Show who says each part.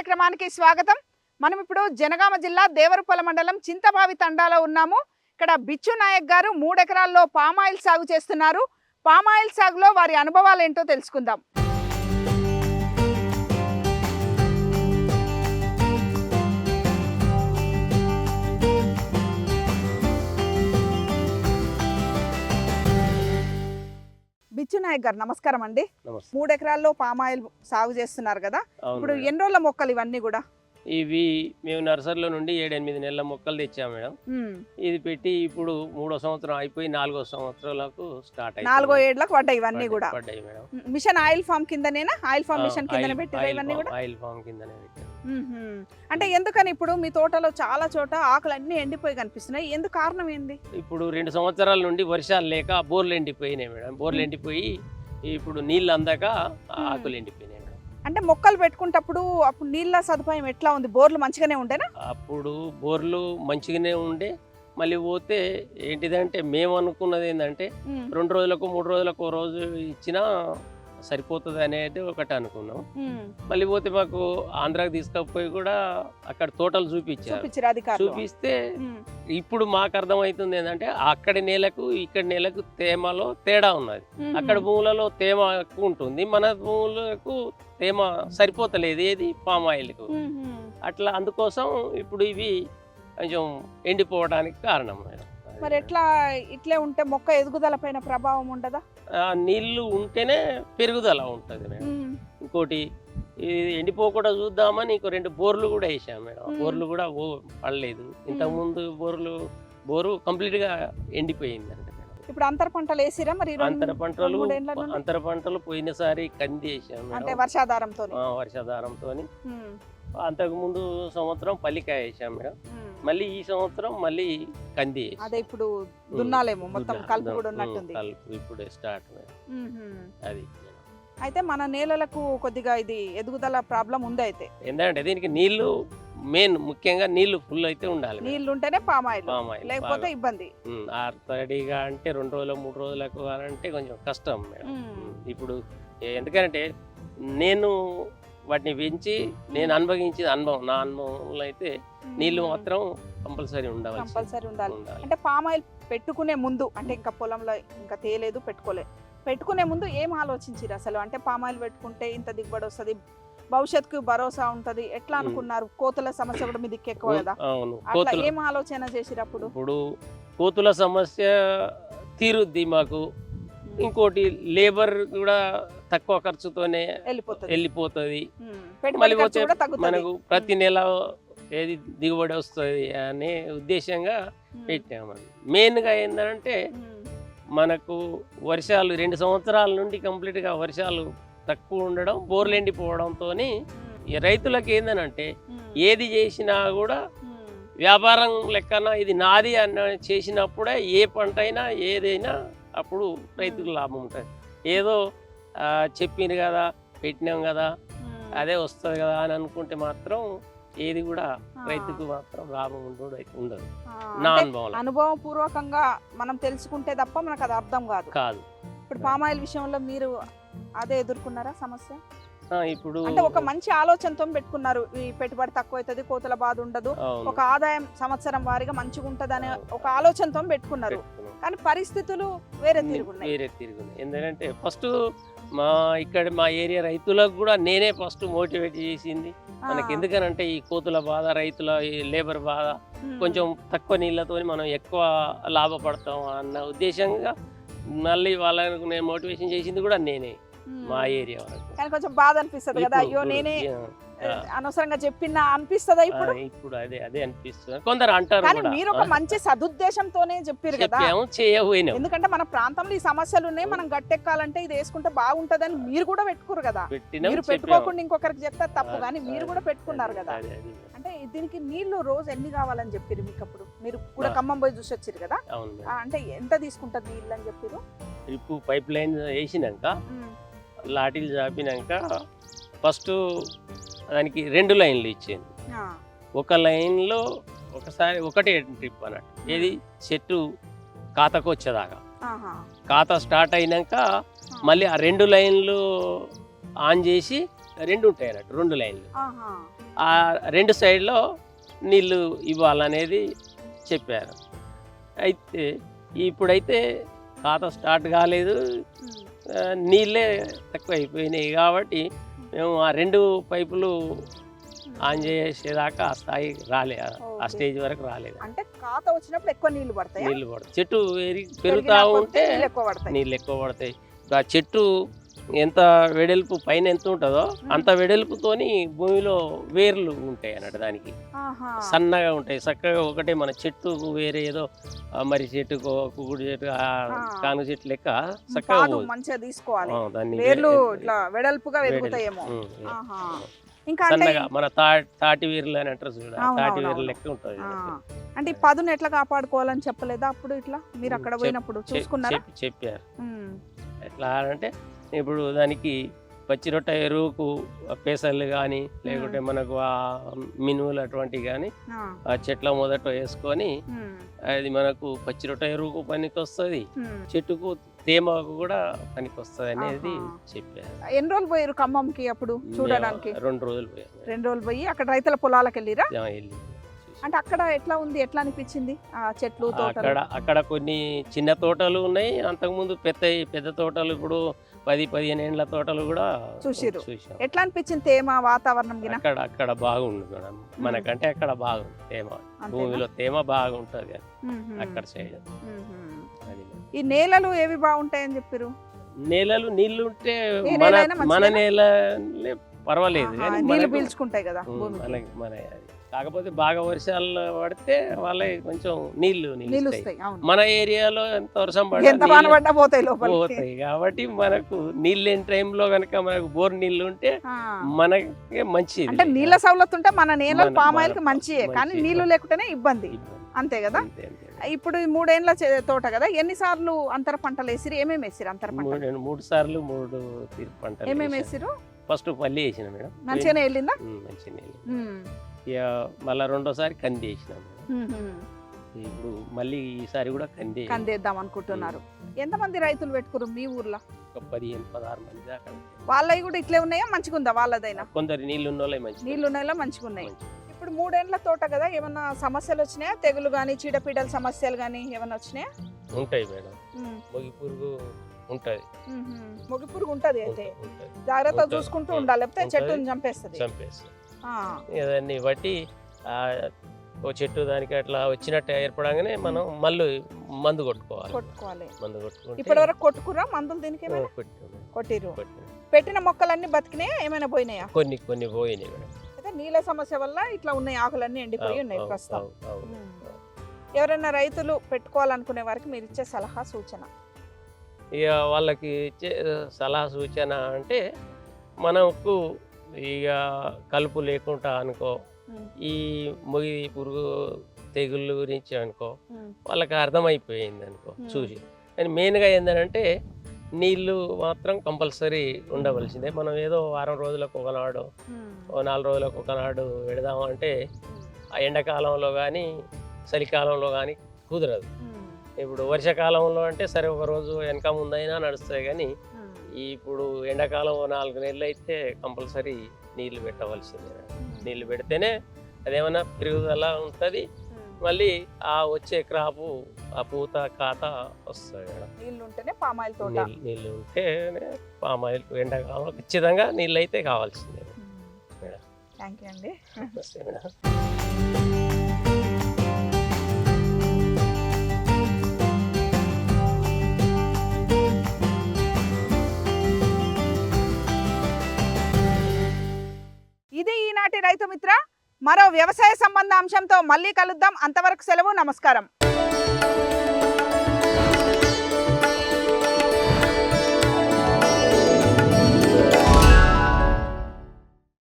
Speaker 1: కార్యక్రమానికి స్వాగతం. మనం ఇప్పుడు జనగామ జిల్లా దేవరపల్ల మండలం చింతబావి తండాలో ఉన్నాము. ఇక్కడ బిచ్చు నాయక్ గారు మూడెకరాల్లో పామాయిల్ సాగు చేస్తున్నారు. పామాయిల్ సాగులో వారి అనుభవాలు ఏంటో తెలుసుకుందాం. బిచ్చు నాయక్ గారు నమస్కారం అండి.
Speaker 2: నమస్తే.
Speaker 1: మూడెకరాల్లో పామాయిల్ సాగు చేస్తున్నారు కదా. ఇప్పుడు
Speaker 2: మేడం.
Speaker 1: ఎన్ని రోజుల మొక్కలు ఇవన్నీ కూడా?
Speaker 2: ఇవి మేము నర్సరీలో నుండి ఏడెనిమిది నెలల మొక్కలు తెచ్చాము మేడం. ఇది పెట్టి ఇప్పుడు మూడో సంవత్సరం అయిపోయి నాలుగో సంవత్సరాలకు స్టార్ట్ అయ్యింది
Speaker 1: నాలుగో ఏళ్ళకి పడ్డాయి ఇవన్నీ కూడా.
Speaker 2: పడ్డాయి మేడం.
Speaker 1: మిషన్ ఆయిల్ ఫామ్ కిందనేనా? ఆయిల్ ఫామ్ మిషన్ కిందనే పెట్టిరా
Speaker 2: ఆయిల్
Speaker 1: ఇవన్నీ కూడా?
Speaker 2: ఆయిల్ ఫామ్ కిందనే పెట్టాము
Speaker 1: ఉహుం. అంటే ఎందుకని ఇప్పుడు మీ తోటలో చాలా చోట ఆకులు అన్ని ఎండిపోయి కనిపిస్తున్నాయి? ఎందుకు కారణం ఏంది?
Speaker 2: ఇప్పుడు రెండు సంవత్సరాల నుండి వర్షాలు లేక బోర్లు ఎండిపోయినాయి మేడం. బోర్లు. ఎండిపోయి ఇప్పుడు నీళ్ళు అందాక ఆకులు ఎండిపోయినాయి మేడం.
Speaker 1: అంటే మొక్కలు పెట్టుకుంటప్పుడు అప్పుడు నీళ్ళ సదుపాయం ఎట్లా ఉంది? బోర్లు మంచిగానే ఉండేనా?
Speaker 2: అప్పుడు బోర్లు మంచిగానే ఉండే. మళ్ళీ పోతే ఏంటిదంటే మేము అనుకున్నది ఏంటంటే రెండు రోజులకు మూడు రోజులకు రోజు ఇచ్చినా సరిపోతుంది అనేది ఒకటి అనుకున్నాం. మళ్ళీ పోతే మాకు ఆంధ్రాకి తీసుకపోయి కూడా అక్కడ తోటలు చూపించారు. చూపిస్తే ఇప్పుడు మాకు అర్థమవుతుంది ఏంటంటే అక్కడి నేలకు ఇక్కడి నేలకు తేమలో తేడా ఉన్నది. అక్కడ భూములలో తేమ ఎక్కువ ఉంటుంది. మన భూములకు తేమ సరిపోతలేదు ఏది? పామ్ ఆయిల్కు.
Speaker 1: Um, um.
Speaker 2: అట్లా అందుకోసం ఇప్పుడు ఇవి కొంచెం ఎండిపోవడానికి కారణం మేడం.
Speaker 1: మరి ఎట్లా ఇట్లే ఉంటే మొక్క ఎదుగుదల పైన ప్రభావం ఉండదా?
Speaker 2: ఆ నీళ్ళు ఉంటేనే పెరుగుదల ఉంటుంది మేడం. ఇంకోటి ఇది ఎండిపోకుండా చూద్దామని ఇంకో రెండు బోర్లు కూడా వేసాం మేడం. బోర్లు కూడా పడలేదు. ఇంతకుముందు బోర్లు బోరు కంప్లీట్గా ఎండిపోయింది అంటే
Speaker 1: ఇప్పుడు అంతర పంటలు వేసిరా మరి
Speaker 2: అంతర పంటలు? అంతర పంటలు పోయినసారి కంది వేసాం
Speaker 1: అంటే వర్షాధారంతో
Speaker 2: వర్షాధారంతో అంతకు ముందు సంవత్సరం పల్లికాయ వేసాం మేడం. మళ్ళీ ఈ సంవత్సరం మళ్ళీ కంది.
Speaker 1: అదే ఇప్పుడు దున్నాలేమో మొత్తం కలుపు కూడా ఉన్నట్టుంది.
Speaker 2: కలుపు ఇప్పుడే స్టార్ట్. అది.
Speaker 1: అయితే మన నేలలకు కొద్దిగా ఇది ఎదుగుదల ప్రాబ్లం ఉంది అయితే
Speaker 2: ఏంటంటే దీనికి నీళ్ళు మెయిన్ ముఖ్యంగా నీళ్ళు ఫుల్ అయితే ఉండాలి.
Speaker 1: నీళ్ళు ఉంటేనే పామాయిల్
Speaker 2: పామ్ ఆయిల్
Speaker 1: లేకపోతే. ఇబ్బంది.
Speaker 2: ఆర్తడిగా అంటే రెండు రోజులు మూడు రోజులకు అంటే కొంచెం కష్టం మేడం. ఇప్పుడు ఎందుకంటే నేను వాటిని పెంచి నేను అనుభవించిన అనుభవం నా అనుభవంలో అయితే నీళ్ళు మాత్రం కంపల్సరీ ఉండవచ్చు
Speaker 1: కంపల్సరీ ఉండాలి.
Speaker 2: ఉండాలి.
Speaker 1: అంటే పామాయిల్ పెట్టుకునే ముందు అంటే ఇంకా పొలంలో ఇంకా తేలేదు పెట్టుకోలే. పెట్టుకునే ముందు ఏం ఆలోచించారు అసలు? అంటే పామాయిల్ పెట్టుకుంటే ఇంత దిగుబడి వస్తుంది భవిష్యత్తుకు భరోసా ఉంటది ఎట్లా. అనుకున్నారు? కోతుల సమస్య కూడా మీ దిక్కు ఎక్కువ కదా
Speaker 2: అవును.
Speaker 1: అట్లా ఏం ఆలోచన చేసిరు అప్పుడు?
Speaker 2: ఇప్పుడు కోతుల సమస్య తీరుద్ది మాకు. ఇంకోటి లేబర్ కూడా తక్కువ ఖర్చుతోనే
Speaker 1: వెళ్ళిపోతుంది.
Speaker 2: మళ్ళీ
Speaker 1: తగ్గుతుంది
Speaker 2: మనకు ప్రతి నెల ఏది దిగుబడి వస్తుంది అనే ఉద్దేశంగా
Speaker 1: ఉమ్.
Speaker 2: పెట్టామని మెయిన్గా ఏంటంటే. మనకు వర్షాలు రెండు సంవత్సరాల నుండి కంప్లీట్గా వర్షాలు తక్కువ ఉండడం బోర్లు ఎండిపోవడంతో రైతులకు ఏందనంటే. ఏది చేసినా కూడా. వ్యాపారం లెక్కన ఇది నాది అన్న చేసినప్పుడే ఏ పంట అయినా ఏదైనా అప్పుడు రైతుకు లాభం ఉంటుంది ఏదో చెప్పింది కదా పెట్టినాం కదా. అదే వస్తుంది కదా అని అనుకుంటే మాత్రం ఏది కూడా. రైతుకు మాత్రం లాభం ఉండదు ఉండదు. నా అనుభవం
Speaker 1: అనుభవం పూర్వకంగా మనం తెలుసుకుంటే తప్ప మనకు అది అర్థం కాదు.
Speaker 2: కాదు.
Speaker 1: ఇప్పుడు పామాయిల్ విషయంలో మీరు అదే ఎదుర్కొన్నారా సమస్య?
Speaker 2: ఇప్పుడు
Speaker 1: అంటే ఒక మంచి ఆలోచనతో పెట్టుకున్నారు ఈ పెట్టుబడి తక్కువ అవుతుంది కోతల బాధ ఉండదు ఒక ఆదాయం సంవత్సరం వారీగా మంచిగా ఉంటది అనే. ఒక ఆలోచనతో పెట్టుకున్నారు.
Speaker 2: పెట్టుకున్నాం.
Speaker 1: కానీ పరిస్థితులు వేరే తిరుగున్నాయి.
Speaker 2: వేరే తిరుగున్నాయి. ఎందుకంటే ఫస్ట్ మా ఇక్కడ మా ఏరియా రైతులకు కూడా నేనే ఫస్ట్ మోటివేట్ చేసింది. మనకి ఎందుకనంటే ఈ కోతుల బాధ రైతుల లేబర్ బాధ కొంచెం తక్కువ నీళ్ళతో మనం ఎక్కువ లాభపడతాం అన్న ఉద్దేశంగా మళ్ళీ వాళ్ళకు నేను మోటివేషన్ చేసింది కూడా నేనే మా ఏరియా వరకు.
Speaker 1: కొంచెం బాధ అనిపిస్తుంది కదా. అయ్యో నేనే అనవసరంగా చెప్పినా అనిపిస్తుందా ఇప్పుడు?
Speaker 2: ఇప్పుడు అదే అదే అనిపిస్తుంది. కొందరు అంటారు
Speaker 1: కానీ మీరు ఒక మంచి సదుద్దేశంతోనే చెప్పారు కదా?
Speaker 2: చేయకపోయినాం
Speaker 1: ఎందుకంటే మన ప్రాంతంలో ఈ సమస్యలు ఉన్నాయి మనం గట్టెక్కాలంటే ఇది వేసుకుంటే బాగుంటదని మీరు కూడా పెట్టుకోరు కదా? మీరు. పెట్టుకోకుండా ఇంకొకరికి చెప్తే తప్పు కానీ మీరు కూడా పెట్టుకున్నారు కదా. అంటే దీనికి నీళ్ళు రోజు ఎన్ని కావాలని చెప్పారు మీకు అప్పుడు? మీరు కూడా. ఖమ్మం పోయి చూసి వచ్చారు కదా. అంటే ఎంత తీసుకుంటారు నీళ్ళు అని చెప్పారు?
Speaker 2: డ్రిప్ పైప్ లైన్ వేసినాక లాటీలు చాపినాక ఫస్ట్ దానికి రెండు లైన్లు ఇచ్చింది ఒక లైన్లో ఒకసారి ఒకటే ట్రిప్ అన్నట్టు. ఏది? చెట్టు ఖాతాకు వచ్చేదాకా. ఖాతా స్టార్ట్ అయినాక మళ్ళీ ఆ రెండు లైన్లు ఆన్ చేసి రెండు ఉంటాయి అన్నట్టు రెండు లైన్లు. ఆ రెండు సైడ్లో నీళ్ళు ఇవ్వాలనేది చెప్పారు. అయితే ఇప్పుడైతే ఖాతా స్టార్ట్ కాలేదు. నీళ్ళే తక్కువ అయిపోయినాయి కాబట్టి మేము ఆ రెండు పైపులు ఆన్ చేసేదాకా ఆ స్థాయి రాలే ఆ. స్టేజ్ వరకు రాలేదు.
Speaker 1: అంటే ఖాతా వచ్చినప్పుడు ఎక్కువ నీళ్ళు పడతాయి?
Speaker 2: నీళ్ళు పడతాయి చెట్టు పెరిగి పెరుగుతూ ఉంటే
Speaker 1: నీళ్ళు ఎక్కువ పడతాయి.
Speaker 2: నీళ్ళు ఎక్కువ పడతాయి. ఇప్పుడు ఆ చెట్టు ఎంత వెడల్పు పైన ఎంత ఉంటుందో అంత వెడల్పుతోని భూమిలో వేర్లు ఉంటాయి అన్నట్టు దానికి. సన్నగా ఉంటాయి చక్కగా ఒకటే మన చెట్టు వేరే ఏదో మరి చెట్టు కుకుడు చెట్టు. కాను చెట్టు లెక్క చక్కగా.
Speaker 1: మంచిగా తీసుకోవాలి వేర్లు ఇట్లా వెడల్పుగా
Speaker 2: సన్నగా మన తా తాటి వీర్లు అని అంటారు చూడ
Speaker 1: అవును,
Speaker 2: తాటి వీర్లు. లెక్క ఉంటుంది.
Speaker 1: అంటే ఈ పదును ఎట్లా కాపాడుకోవాలని చెప్పలేదా అప్పుడు ఇట్లా మీరు అక్కడ పోయినప్పుడు చూసుకున్నారా
Speaker 2: చెప్పి చెప్పారు. ఎట్లా అంటే ఇప్పుడు దానికి పచ్చి రొట్టె ఎరువుకు పేసర్లు కానీ లేకుంటే మనకు ఆ మినువులు అటువంటివి కానీ
Speaker 1: ఆ.
Speaker 2: చెట్ల మొదట వేసుకొని. అది మనకు పచ్చి రొట్టె ఎరువుకు పనికి వస్తుంది. చెట్టుకు తేమకు కూడా పనికి వస్తుంది అనేది. చెప్పారు
Speaker 1: ఎన్ని రోజులు పోయారు ఖమ్మంకి అప్పుడు చూడడానికి
Speaker 2: రెండు రోజులు పోయాము
Speaker 1: రెండు రోజులు పోయి అక్కడ రైతుల పొలాలకు వెళ్ళిరా
Speaker 2: వెళ్ళి.
Speaker 1: అంటే అక్కడ ఎట్లా ఉంది ఎట్లా అనిపించింది ఆ చెట్లు
Speaker 2: అక్కడ అక్కడ కొన్ని చిన్న తోటలు ఉన్నాయి అంతకుముందు పెద్ద పెద్ద తోటలు ఇప్పుడు పది పదిహేను ఏండ్ల తోటలు కూడా
Speaker 1: చూసిర్రు.
Speaker 2: చూసాం
Speaker 1: ఎట్లా అనిపించింది తేమ వాతావరణం గిన
Speaker 2: అక్కడ అక్కడ బాగుంది మేడం మనకంటే అక్కడ బాగుంది తేమ? భూమిలో తేమ బాగుంటది. అక్కడ సైడ్.
Speaker 1: ఈ నేలలు ఏవి బాగుంటాయని చెప్పారు
Speaker 2: నేలలు నీళ్ళు ఉంటే మన మన? నేల పర్వాలేదు మనకు-
Speaker 1: పీల్చుకుంటాయి కదా
Speaker 2: మన కాకపోతే బాగా వర్షాలు పడితే వాళ్ళకి కొంచెం నీళ్ళు
Speaker 1: నీళ్ళు
Speaker 2: నిలుస్తాయి. మన ఏరియాలో ఎంత వర్షం పడ్డా
Speaker 1: పోతాయి
Speaker 2: పోతాయి. కాబట్టి మనకు నీళ్ళు లేని టైంలో కనుక మనకు బోర్ నీళ్ళు ఉంటే. మనకి మంచిది.
Speaker 1: అంటే నీళ్ళ సవలతు ఉంటే మన
Speaker 2: మన- పామాయిల్కి
Speaker 1: మంచియే కానీ. నీళ్ళు లేకుంటేనే ఇబ్బంది. అంతే కదా. ఇప్పుడు చే- తోట కదా ఎన్నిసార్లు అంతర పంటలు వేసిరు ఏమేమి వేసిరు అంతర
Speaker 2: నేను మూడు సార్లు మూడు పంటలు
Speaker 1: ఏమేమి. వేసిరు
Speaker 2: ఫస్ట్ పల్లి వేసిన మేడం.
Speaker 1: మంచిగానే వెళ్ళిందా.
Speaker 2: ఉమ్, నీళ్ళు. మళ్ళీ రెండోసారి కంది వేసిన. ఇప్పుడు మళ్ళీ ఈసారి కూడా కంది
Speaker 1: కందేద్దాం అనుకుంటున్నారు. ఎంతమంది రైతులు పెట్టుకురు మీ ఊర్లో?
Speaker 2: ఒక పదిహేను పదహారు మంది దాకా
Speaker 1: వాళ్ళవి కూడా ఇట్లే ఉన్నాయా? మంచిగా ఉందా వాళ్ళదైనా?
Speaker 2: కొందరు నీళ్ళు ఉన్న మంచి
Speaker 1: నీళ్ళు ఉన్నాయా మంచిగా ఉన్నాయి ఇప్పుడు మూడేండ్ల తోట కదా ఏమన్నా సమస్యలు వచ్చినాయా? తెగులు కానీ చీడపీడల సమస్యలు కానీ ఏమన్నా వచ్చినాయా?
Speaker 2: ఉంటాయి మేడం. మొగి పురుగు ఉంటుంది.
Speaker 1: మొగి పురుగు ఉంటది అయితే. జాగ్రత్త. చూసుకుంటూ. ఉండాలి. లేకపోతే. చెట్టుని చంపేస్తుంది.
Speaker 2: చంపేస్తుంది. దాన్ని బట్టి ఓ చెట్టు దానికి అట్లా వచ్చినట్టు ఏర్పడంగానే మనం మళ్ళీ మందు కొట్టుకోవాలి.
Speaker 1: కొట్టుకోవాలి.
Speaker 2: మందు కొట్టుకుంటే
Speaker 1: ఇప్పటి వరకు కొట్టుకురా మందులు దీనికి. కొట్టిరు. పెట్టిన మొక్కలన్నీ బతికినాయా ఏమైనా పోయినాయా?
Speaker 2: కొన్ని కొన్ని పోయినాయి
Speaker 1: అయితే నీళ్ళ సమస్య వల్ల ఇట్లా ఉన్నాయి ఆకులన్నీ ఎండిపోయి ఉన్నాయి ప్రస్తుతం. ఎవరైనా రైతులు పెట్టుకోవాలనుకునే వారికి మీరు ఇచ్చే సలహా సూచన?
Speaker 2: ఇక వాళ్ళకి ఇచ్చే సలహా సూచన అంటే మనకు ఇక కలుపు లేకుండా అనుకో ఈ మొగి పురుగు తెగుళ్ళు గురించి అనుకో వాళ్ళకి అర్థమైపోయింది అనుకో. చూసి. కానీ మెయిన్గా ఏంటంటే నీళ్ళు మాత్రం కంపల్సరీ ఉండవలసిందే. మనం ఏదో వారం రోజులకు ఒకనాడు నాలుగు రోజులకు ఒకనాడు పెడదామంటే ఆ ఎండాకాలంలో కానీ చలికాలంలో కానీ కుదరదు. ఇప్పుడు వర్షాకాలంలో అంటే సరే ఒక రోజు వెనక ముందైనా నడుస్తాయి కానీ ఇప్పుడు ఎండాకాలం నాలుగు నెలలు అయితే కంపల్సరీ నీళ్ళు పెట్టవలసిందే. నీళ్ళు పెడితేనే అదేమన్నా పెరుగుదల ఉంటుంది. మళ్ళీ ఆ వచ్చే క్రాపు ఆ పూత కాత వస్తుంది మేడం
Speaker 1: నీళ్ళు ఉంటేనే పామాయిల్ తోట.
Speaker 2: నీళ్ళు పామాయిల్ ఎండాకాలం ఖచ్చితంగా నీళ్ళు అయితే కావాల్సిందే మేడం.
Speaker 1: థ్యాంక్ యూ అండి.
Speaker 2: నమస్తే మేడం.
Speaker 1: రైతు మిత్ర మరో వ్యవసాయ సంబంధ అంశంతో మళ్ళీ కలుద్దాం. అంతవరకు సెలవు నమస్కారం.